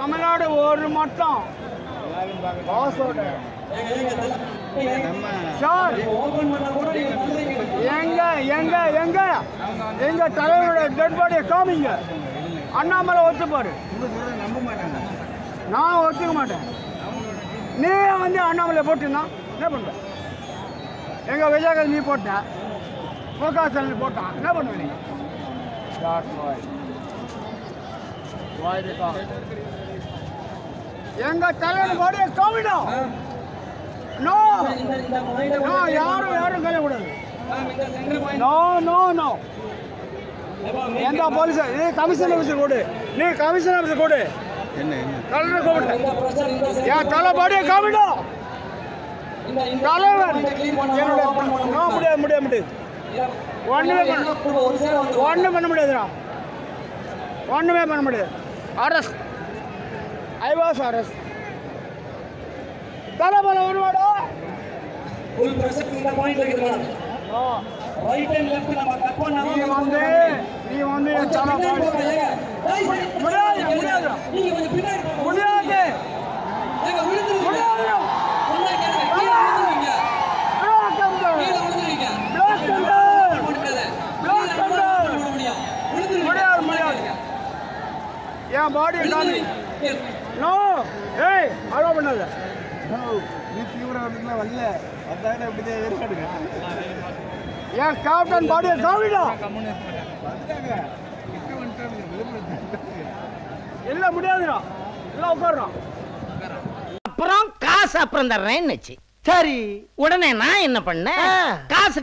தமிழ்நாடு ஒரு மட்டம். சார் எங்க எங்க எங்க? எங்க தலைவரோட டெட் பாடியை காமிங்க. அண்ணாமலை ஒத்துப்பாரு. நான் ஒத்துக்க மாட்டேன். நீ வந்து அண்ணாமலை போட்டுனா என்ன பண்ணுவ? எங்க விஜயகாந்த் நீ போட்ட முக ஸ்டாலின் போட்டான் என்ன பண்ணுவ நீ? எங்க தலைவர் பாடியை காமிடும் நோ. நோ யாரும் யாரும் கையக்கூடாது நோ நோ நோ. எந்த போலீஸ்? நீ கமிஷன் ஆஃபீஸர் கொடு. நீ கமிஷன் ஆஃபீஸர் கொடு. கலெக்டர் கூப்பிட்டு என் தலை பாடியை காமிடும் தலைவர் என்னுடைய முடியாது முடியாது முடியாது. ஒன்றுமே பண்ண ஒன்றும் பண்ண முடியாதுடா. ஒன்றுமே பண்ண முடியாது. அரஸ்ட். అయ్యో సారస్ తల బలం ఉన్నాడు ఫుల్ ప్రెషర్ కింద పాయింట్ లకి మనం రైట్ అండ్ లెఫ్ట్ నా తక్కువ నా ఈ వందే ఈ వందే చాలా పాయింట్ என் பாடி காமி. நோ ஏய் அலோ பண்ணாத. நீ தீவிரவாதத்துல வரல. வந்தாங்க அப்படியே ஏற்காடுங்க என் கேப்டன் பாடியை காமிடா இல்லை முடியாதுடா. இல்லை உட்காடுறான் அப்புறம் காசு அப்புறம் தர்றேன்னு சரி. உடனே நான் என்ன பண்ணேன்? காசு